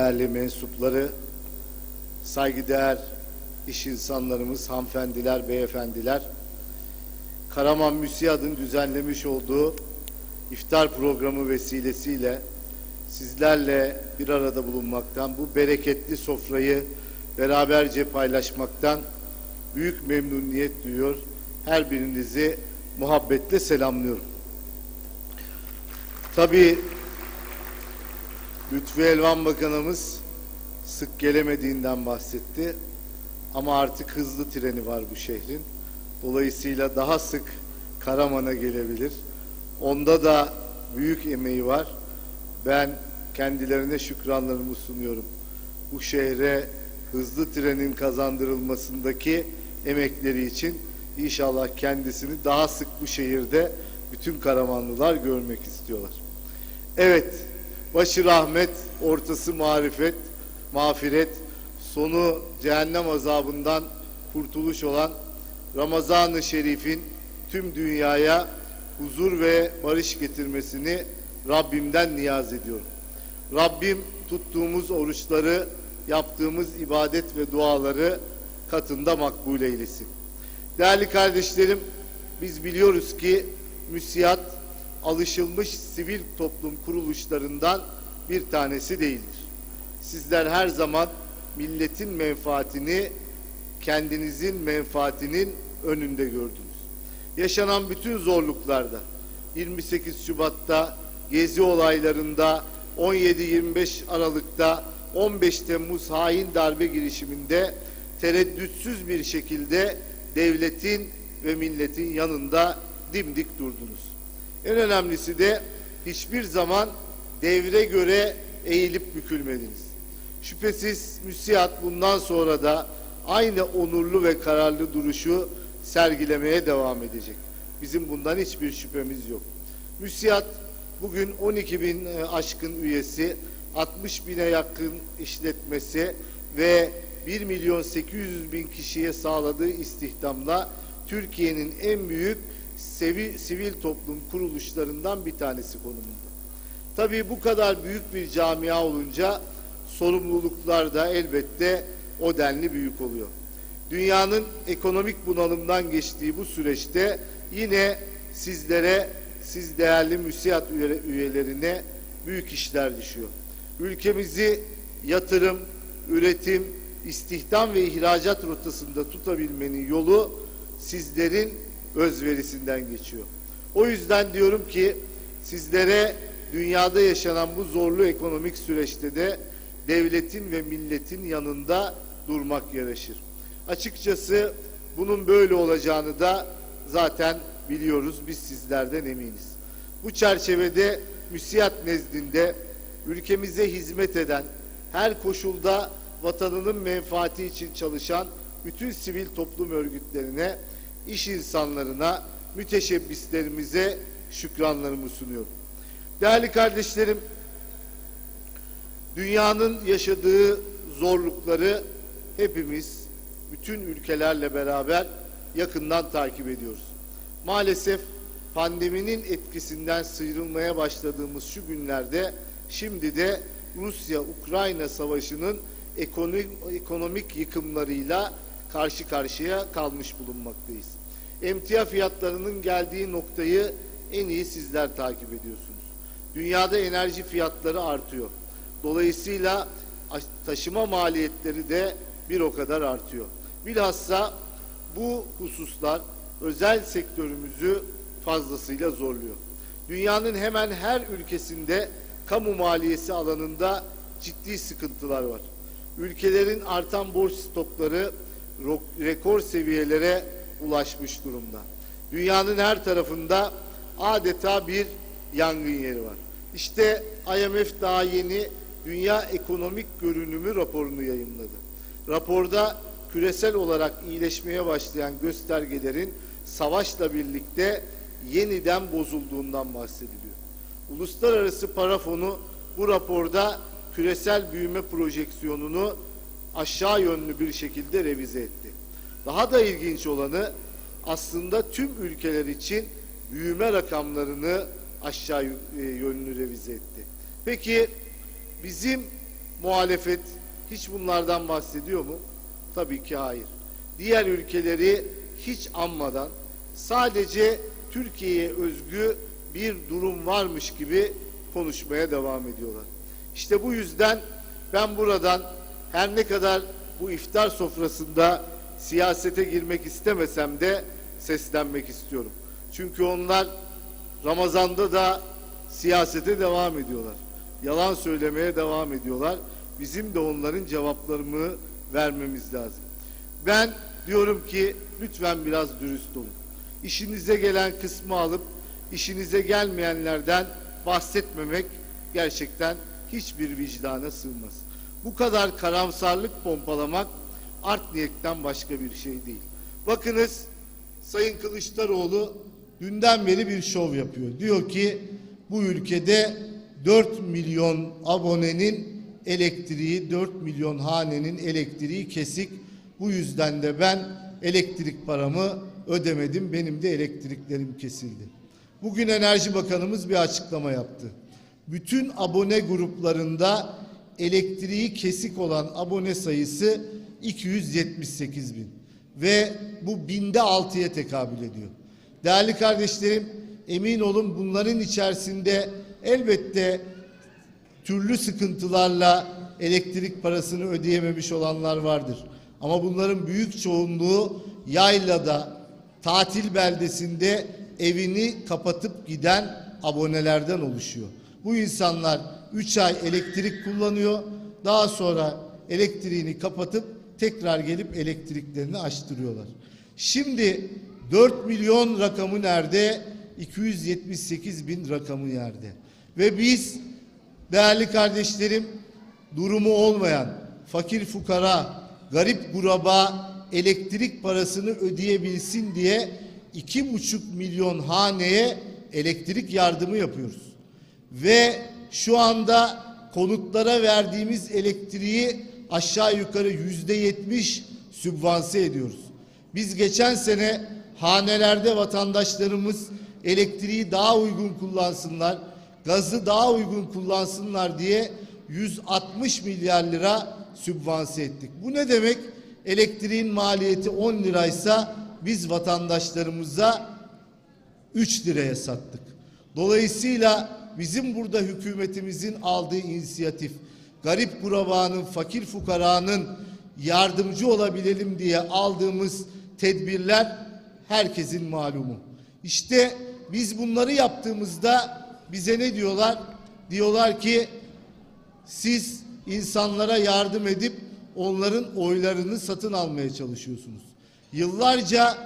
değerli mensupları, saygıdeğer iş insanlarımız, hanımefendiler, beyefendiler, Karaman Müsiyad'ın düzenlemiş olduğu iftar programı vesilesiyle sizlerle bir arada bulunmaktan, bu bereketli sofrayı beraberce paylaşmaktan büyük memnuniyet duyuyor. Her birinizi muhabbetle selamlıyorum. Tabii Lütfü Elvan Bakanımız sık gelemediğinden bahsetti. Ama artık hızlı treni var bu şehrin. Dolayısıyla daha sık Karaman'a gelebilir. Onda da büyük emeği var. Ben kendilerine şükranlarımı sunuyorum. Bu şehre hızlı trenin kazandırılmasındaki emekleri için inşallah kendisini daha sık bu şehirde bütün Karamanlılar görmek istiyorlar. Evet, başı rahmet, ortası marifet, mağfiret, sonu cehennem azabından kurtuluş olan Ramazan-ı Şerif'in tüm dünyaya huzur ve barış getirmesini Rabbimden niyaz ediyorum. Rabbim tuttuğumuz oruçları, yaptığımız ibadet ve duaları katında makbul eylesin. Değerli kardeşlerim, biz biliyoruz ki müsiyat alışılmış sivil toplum kuruluşlarından bir tanesi değildir. Sizler her zaman milletin menfaatini kendinizin menfaatinin önünde gördünüz. Yaşanan bütün zorluklarda 28 Şubat'ta gezi olaylarında 17-25 Aralık'ta 15 Temmuz hain darbe girişiminde tereddütsüz bir şekilde devletin ve milletin yanında dimdik durdunuz. En önemlisi de hiçbir zaman devre göre eğilip bükülmediniz. Şüphesiz müsiyat bundan sonra da aynı onurlu ve kararlı duruşu sergilemeye devam edecek. Bizim bundan hiçbir şüphemiz yok. Müsiyat bugün 12 bin e, aşkın üyesi, 60 bine yakın işletmesi ve 1 milyon 800 bin kişiye sağladığı istihdamla Türkiye'nin en büyük sevi- sivil toplum kuruluşlarından bir tanesi konumunda. Tabii bu kadar büyük bir camia olunca sorumluluklar da elbette o denli büyük oluyor. Dünyanın ekonomik bunalımdan geçtiği bu süreçte yine sizlere, siz değerli müsiyat üye- üyelerine büyük işler düşüyor. Ülkemizi yatırım, üretim, istihdam ve ihracat rotasında tutabilmenin yolu sizlerin özverisinden geçiyor. O yüzden diyorum ki sizlere dünyada yaşanan bu zorlu ekonomik süreçte de devletin ve milletin yanında durmak yaraşır. Açıkçası bunun böyle olacağını da zaten biliyoruz. Biz sizlerden eminiz. Bu çerçevede müsiyat nezdinde ülkemize hizmet eden, her koşulda vatanının menfaati için çalışan bütün sivil toplum örgütlerine, iş insanlarına, müteşebbislerimize şükranlarımı sunuyorum. Değerli kardeşlerim, dünyanın yaşadığı zorlukları hepimiz bütün ülkelerle beraber yakından takip ediyoruz. Maalesef pandeminin etkisinden sıyrılmaya başladığımız şu günlerde şimdi de Rusya-Ukrayna savaşının ekonomik, ekonomik yıkımlarıyla karşı karşıya kalmış bulunmaktayız. Emtia fiyatlarının geldiği noktayı en iyi sizler takip ediyorsunuz. Dünyada enerji fiyatları artıyor. Dolayısıyla taşıma maliyetleri de bir o kadar artıyor. Bilhassa bu hususlar özel sektörümüzü fazlasıyla zorluyor. Dünyanın hemen her ülkesinde kamu maliyesi alanında ciddi sıkıntılar var. Ülkelerin artan borç stokları rekor seviyelere ulaşmış durumda. Dünyanın her tarafında adeta bir yangın yeri var. İşte IMF daha yeni Dünya Ekonomik Görünümü raporunu yayınladı. Raporda küresel olarak iyileşmeye başlayan göstergelerin savaşla birlikte yeniden bozulduğundan bahsediliyor. Uluslararası Para Fonu bu raporda küresel büyüme projeksiyonunu aşağı yönlü bir şekilde revize etti. Daha da ilginç olanı aslında tüm ülkeler için büyüme rakamlarını aşağı yönlü revize etti. Peki bizim muhalefet hiç bunlardan bahsediyor mu? Tabii ki hayır. Diğer ülkeleri hiç anmadan sadece Türkiye'ye özgü bir durum varmış gibi konuşmaya devam ediyorlar. İşte bu yüzden ben buradan her ne kadar bu iftar sofrasında siyasete girmek istemesem de seslenmek istiyorum. Çünkü onlar Ramazan'da da siyasete devam ediyorlar. Yalan söylemeye devam ediyorlar. Bizim de onların cevaplarını vermemiz lazım. Ben diyorum ki lütfen biraz dürüst olun. İşinize gelen kısmı alıp işinize gelmeyenlerden bahsetmemek gerçekten hiçbir vicdana sığmaz. Bu kadar karamsarlık pompalamak art niyetten başka bir şey değil. Bakınız Sayın Kılıçdaroğlu dünden beri bir şov yapıyor. Diyor ki bu ülkede 4 milyon abonenin elektriği, 4 milyon hanenin elektriği kesik. Bu yüzden de ben elektrik paramı ödemedim. Benim de elektriklerim kesildi. Bugün Enerji Bakanımız bir açıklama yaptı. Bütün abone gruplarında elektriği kesik olan abone sayısı 278 bin ve bu binde altıya tekabül ediyor. Değerli kardeşlerim emin olun bunların içerisinde elbette türlü sıkıntılarla elektrik parasını ödeyememiş olanlar vardır. Ama bunların büyük çoğunluğu yaylada, tatil beldesinde evini kapatıp giden abonelerden oluşuyor. Bu insanlar 3 ay elektrik kullanıyor. Daha sonra elektriğini kapatıp tekrar gelip elektriklerini açtırıyorlar. Şimdi 4 milyon rakamı nerede? 278 bin rakamı nerede? Ve biz değerli kardeşlerim durumu olmayan fakir fukara, garip kuraba elektrik parasını ödeyebilsin diye iki buçuk milyon haneye elektrik yardımı yapıyoruz. Ve şu anda konutlara verdiğimiz elektriği aşağı yukarı yüzde yetmiş sübvanse ediyoruz. Biz geçen sene hanelerde vatandaşlarımız elektriği daha uygun kullansınlar, gazı daha uygun kullansınlar diye 160 milyar lira sübvanse ettik. Bu ne demek? Elektriğin maliyeti 10 liraysa biz vatandaşlarımıza 3 liraya sattık. Dolayısıyla bizim burada hükümetimizin aldığı inisiyatif, garip kurabanın, fakir fukaranın yardımcı olabilelim diye aldığımız tedbirler herkesin malumu. İşte biz bunları yaptığımızda bize ne diyorlar? Diyorlar ki siz insanlara yardım edip onların oylarını satın almaya çalışıyorsunuz. Yıllarca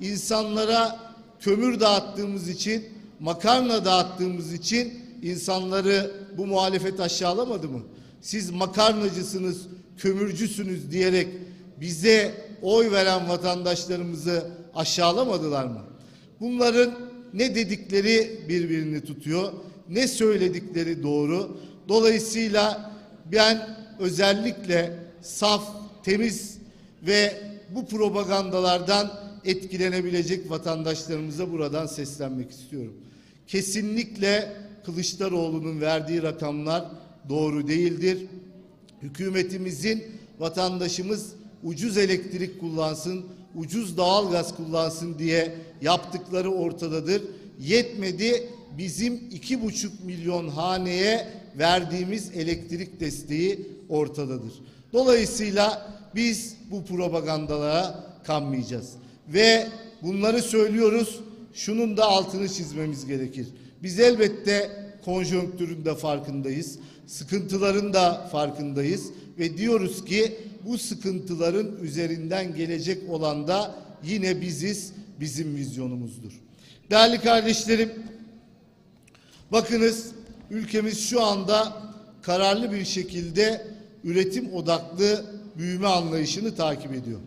insanlara kömür dağıttığımız için, makarna dağıttığımız için insanları bu muhalefet aşağılamadı mı? Siz makarnacısınız, kömürcüsünüz diyerek bize oy veren vatandaşlarımızı aşağılamadılar mı? Bunların ne dedikleri birbirini tutuyor, ne söyledikleri doğru. Dolayısıyla ben özellikle saf, temiz ve bu propagandalardan etkilenebilecek vatandaşlarımıza buradan seslenmek istiyorum. Kesinlikle Kılıçdaroğlu'nun verdiği rakamlar doğru değildir. Hükümetimizin vatandaşımız ucuz elektrik kullansın, ucuz doğalgaz kullansın diye yaptıkları ortadadır. Yetmedi bizim iki buçuk milyon haneye verdiğimiz elektrik desteği ortadadır. Dolayısıyla biz bu propagandalara kanmayacağız. Ve bunları söylüyoruz. Şunun da altını çizmemiz gerekir. Biz elbette konjonktürün de farkındayız. Sıkıntıların da farkındayız ve diyoruz ki bu sıkıntıların üzerinden gelecek olan da yine biziz, bizim vizyonumuzdur. Değerli kardeşlerim, bakınız ülkemiz şu anda kararlı bir şekilde üretim odaklı büyüme anlayışını takip ediyor.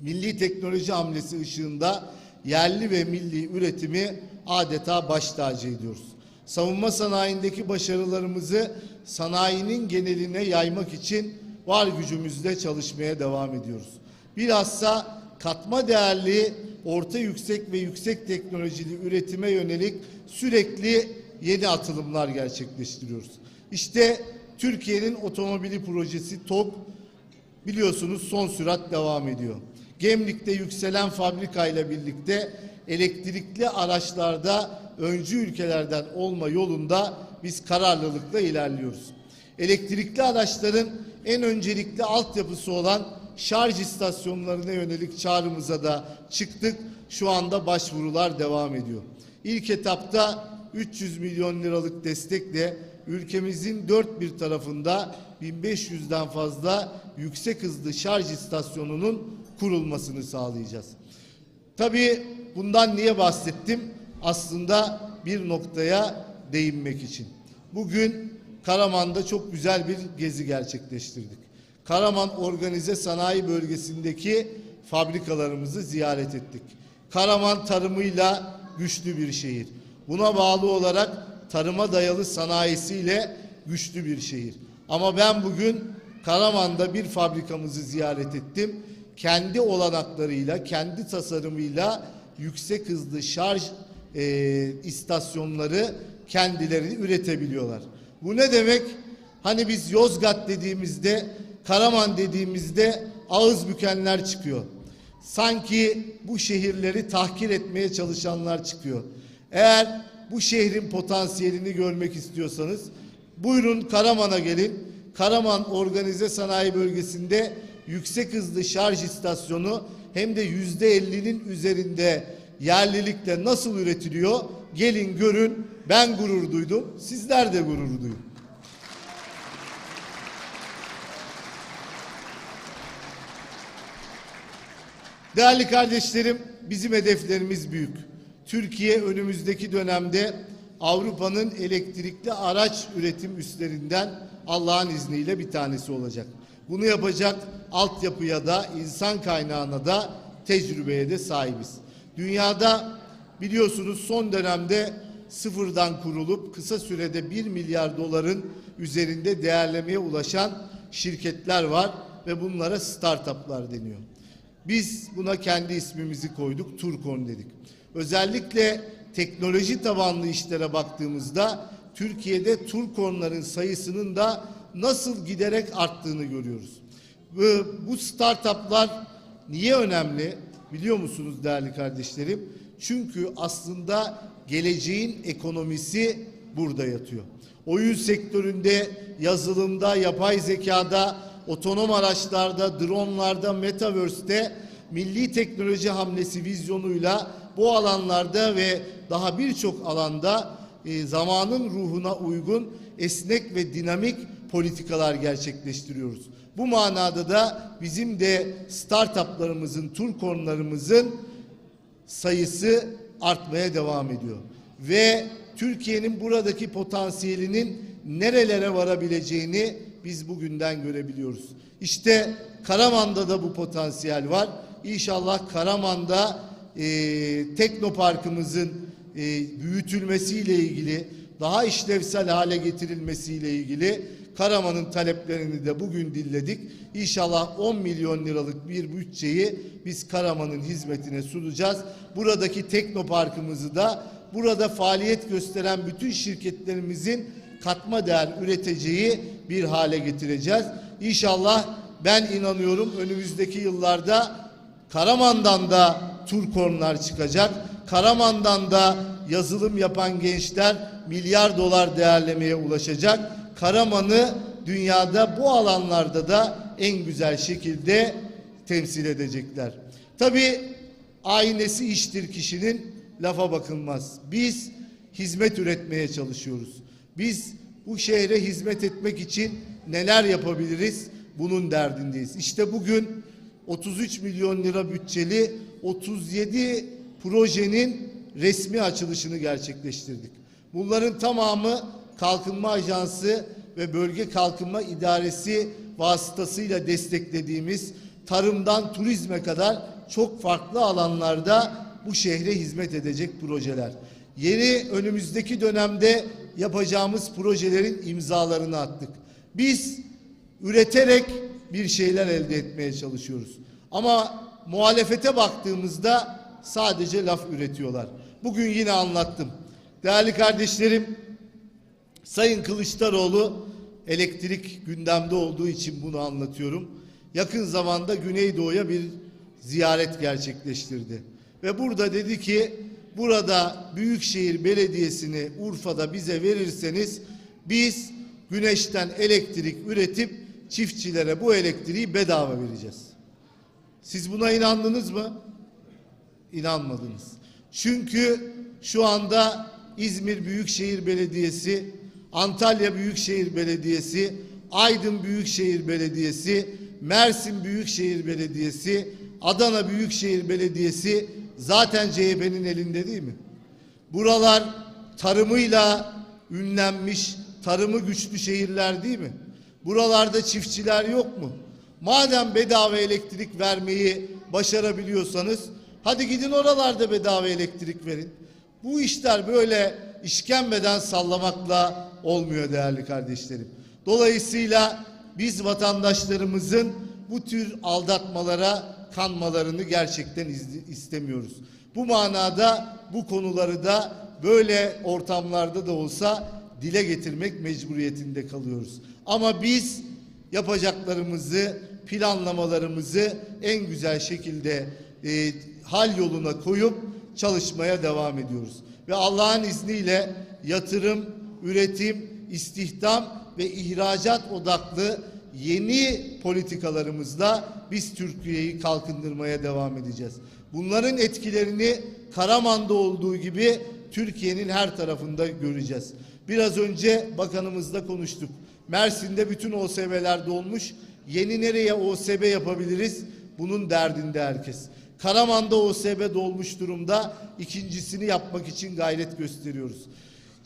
Milli teknoloji hamlesi ışığında yerli ve milli üretimi adeta baş tacı ediyoruz. Savunma sanayindeki başarılarımızı sanayinin geneline yaymak için var gücümüzle çalışmaya devam ediyoruz. Bilhassa katma değerli orta yüksek ve yüksek teknolojili üretime yönelik sürekli yeni atılımlar gerçekleştiriyoruz. İşte Türkiye'nin otomobili projesi TOG biliyorsunuz son sürat devam ediyor. Gemlik'te yükselen fabrikayla birlikte elektrikli araçlarda öncü ülkelerden olma yolunda biz kararlılıkla ilerliyoruz. Elektrikli araçların en öncelikli altyapısı olan şarj istasyonlarına yönelik çağrımıza da çıktık. Şu anda başvurular devam ediyor. İlk etapta 300 milyon liralık destekle ülkemizin dört bir tarafında 1500'den fazla yüksek hızlı şarj istasyonunun kurulmasını sağlayacağız. Tabii bundan niye bahsettim? Aslında bir noktaya değinmek için. Bugün Karaman'da çok güzel bir gezi gerçekleştirdik. Karaman Organize Sanayi Bölgesi'ndeki fabrikalarımızı ziyaret ettik. Karaman tarımıyla güçlü bir şehir. Buna bağlı olarak tarıma dayalı sanayisiyle güçlü bir şehir. Ama ben bugün Karaman'da bir fabrikamızı ziyaret ettim. Kendi olanaklarıyla, kendi tasarımıyla yüksek hızlı şarj e, istasyonları kendileri üretebiliyorlar. Bu ne demek? Hani biz Yozgat dediğimizde, Karaman dediğimizde ağız bükenler çıkıyor. Sanki bu şehirleri tahkir etmeye çalışanlar çıkıyor. Eğer bu şehrin potansiyelini görmek istiyorsanız buyurun Karaman'a gelin. Karaman Organize Sanayi Bölgesi'nde yüksek hızlı şarj istasyonu hem de yüzde ellinin üzerinde yerlilikle nasıl üretiliyor? Gelin görün. Ben gurur duydum. Sizler de gurur duyun. Değerli kardeşlerim, bizim hedeflerimiz büyük. Türkiye önümüzdeki dönemde Avrupa'nın elektrikli araç üretim üstlerinden Allah'ın izniyle bir tanesi olacak. Bunu yapacak altyapıya da insan kaynağına da tecrübeye de sahibiz. Dünyada biliyorsunuz son dönemde sıfırdan kurulup kısa sürede 1 milyar doların üzerinde değerlemeye ulaşan şirketler var ve bunlara startuplar deniyor. Biz buna kendi ismimizi koyduk, Turkon dedik. Özellikle teknoloji tabanlı işlere baktığımızda Türkiye'de Turkonların sayısının da nasıl giderek arttığını görüyoruz. Bu, bu startuplar niye önemli biliyor musunuz değerli kardeşlerim? Çünkü aslında geleceğin ekonomisi burada yatıyor. Oyun sektöründe, yazılımda, yapay zekada, otonom araçlarda, dronlarda, metaverse'te milli teknoloji hamlesi vizyonuyla bu alanlarda ve daha birçok alanda e, zamanın ruhuna uygun esnek ve dinamik politikalar gerçekleştiriyoruz. Bu manada da bizim de startuplarımızın, turkonlarımızın sayısı artmaya devam ediyor. Ve Türkiye'nin buradaki potansiyelinin nerelere varabileceğini biz bugünden görebiliyoruz. İşte Karaman'da da bu potansiyel var. İnşallah Karaman'da e, teknoparkımızın e, büyütülmesiyle ilgili, daha işlevsel hale getirilmesiyle ilgili Karaman'ın taleplerini de bugün dilledik. İnşallah 10 milyon liralık bir bütçeyi biz Karaman'ın hizmetine sunacağız. Buradaki teknoparkımızı da burada faaliyet gösteren bütün şirketlerimizin katma değer üreteceği bir hale getireceğiz. İnşallah ben inanıyorum önümüzdeki yıllarda Karaman'dan da Turkonlar çıkacak. Karaman'dan da yazılım yapan gençler milyar dolar değerlemeye ulaşacak. Karaman'ı dünyada bu alanlarda da en güzel şekilde temsil edecekler. Tabii aynesi iştir kişinin lafa bakılmaz. Biz hizmet üretmeye çalışıyoruz. Biz bu şehre hizmet etmek için neler yapabiliriz? Bunun derdindeyiz. İşte bugün 33 milyon lira bütçeli 37 projenin resmi açılışını gerçekleştirdik. Bunların tamamı Kalkınma Ajansı ve Bölge Kalkınma İdaresi vasıtasıyla desteklediğimiz tarımdan turizme kadar çok farklı alanlarda bu şehre hizmet edecek projeler. Yeni önümüzdeki dönemde yapacağımız projelerin imzalarını attık. Biz üreterek bir şeyler elde etmeye çalışıyoruz. Ama muhalefete baktığımızda sadece laf üretiyorlar. Bugün yine anlattım. Değerli kardeşlerim, Sayın Kılıçdaroğlu elektrik gündemde olduğu için bunu anlatıyorum. Yakın zamanda Güneydoğu'ya bir ziyaret gerçekleştirdi. Ve burada dedi ki burada Büyükşehir Belediyesi'ni Urfa'da bize verirseniz biz güneşten elektrik üretip çiftçilere bu elektriği bedava vereceğiz. Siz buna inandınız mı? İnanmadınız. Çünkü şu anda İzmir Büyükşehir Belediyesi, Antalya Büyükşehir Belediyesi, Aydın Büyükşehir Belediyesi, Mersin Büyükşehir Belediyesi, Adana Büyükşehir Belediyesi zaten CHP'nin elinde değil mi? Buralar tarımıyla ünlenmiş, tarımı güçlü şehirler değil mi? Buralarda çiftçiler yok mu? Madem bedava elektrik vermeyi başarabiliyorsanız hadi gidin oralarda bedava elektrik verin. Bu işler böyle işkembeden sallamakla olmuyor değerli kardeşlerim. Dolayısıyla biz vatandaşlarımızın bu tür aldatmalara kanmalarını gerçekten istemiyoruz. Bu manada bu konuları da böyle ortamlarda da olsa dile getirmek mecburiyetinde kalıyoruz. Ama biz yapacaklarımızı, planlamalarımızı en güzel şekilde e, hal yoluna koyup çalışmaya devam ediyoruz. Ve Allah'ın izniyle yatırım, üretim, istihdam ve ihracat odaklı yeni politikalarımızla biz Türkiye'yi kalkındırmaya devam edeceğiz. Bunların etkilerini Karaman'da olduğu gibi Türkiye'nin her tarafında göreceğiz. Biraz önce bakanımızla konuştuk. Mersin'de bütün OSB'ler dolmuş. Yeni nereye OSB yapabiliriz? Bunun derdinde herkes. Karaman'da OSB dolmuş durumda. İkincisini yapmak için gayret gösteriyoruz.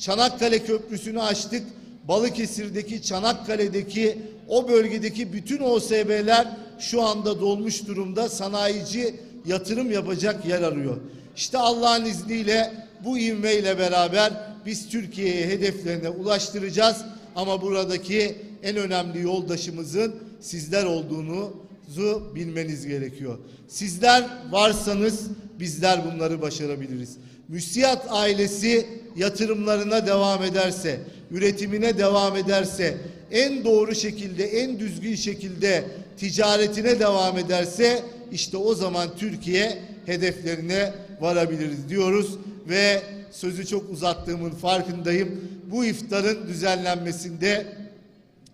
Çanakkale Köprüsü'nü açtık. Balıkesir'deki, Çanakkale'deki, o bölgedeki bütün OSB'ler şu anda dolmuş durumda. Sanayici yatırım yapacak yer arıyor. İşte Allah'ın izniyle bu ivmeyle beraber biz Türkiye'ye hedeflerine ulaştıracağız. Ama buradaki en önemli yoldaşımızın sizler olduğunuzu bilmeniz gerekiyor. Sizler varsanız bizler bunları başarabiliriz. Müsiyat ailesi yatırımlarına devam ederse, üretimine devam ederse, en doğru şekilde, en düzgün şekilde ticaretine devam ederse işte o zaman Türkiye hedeflerine varabiliriz diyoruz ve sözü çok uzattığımın farkındayım. Bu iftarın düzenlenmesinde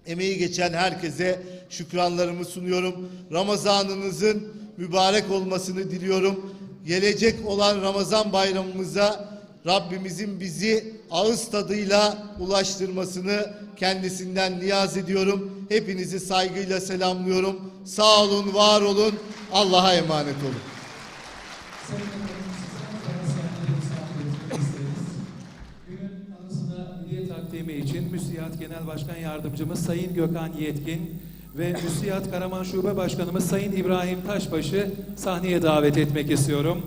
emeği geçen herkese şükranlarımı sunuyorum. Ramazanınızın mübarek olmasını diliyorum. Gelecek olan Ramazan bayramımıza Rabbimizin bizi ağız tadıyla ulaştırmasını kendisinden niyaz ediyorum. Hepinizi saygıyla selamlıyorum. Sağ olun, var olun. Allah'a emanet olun. İçin Müsiyat Genel Başkan Yardımcımız Sayın Gökhan Yetkin ve Müsiyat Karaman Şube Başkanımız Sayın İbrahim Taşbaş'ı sahneye davet etmek istiyorum.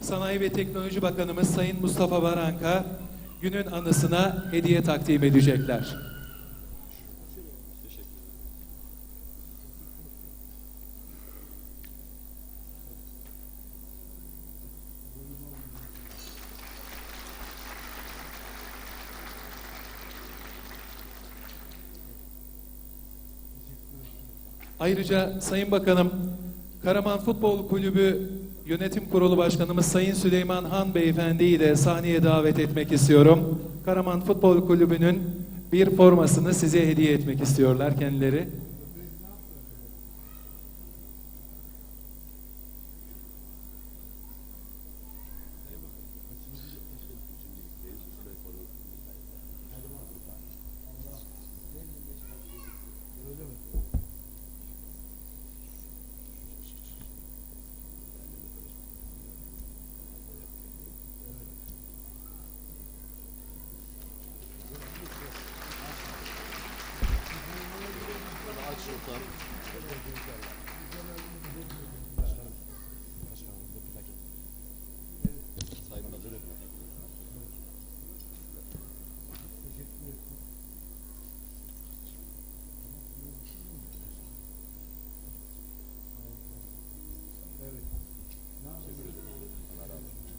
Sanayi ve Teknoloji Bakanımız Sayın Mustafa Varanka günün anısına hediye takdim edecekler. Ayrıca Sayın Bakanım, Karaman Futbol Kulübü Yönetim Kurulu Başkanımız Sayın Süleyman Han Beyefendi'yi de sahneye davet etmek istiyorum. Karaman Futbol Kulübü'nün bir formasını size hediye etmek istiyorlar kendileri.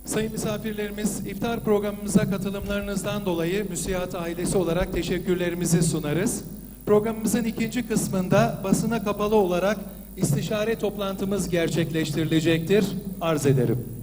Sayın misafirlerimiz, iftar programımıza katılımlarınızdan dolayı Müsiat ailesi olarak teşekkürlerimizi sunarız. Programımızın ikinci kısmında basına kapalı olarak istişare toplantımız gerçekleştirilecektir. Arz ederim.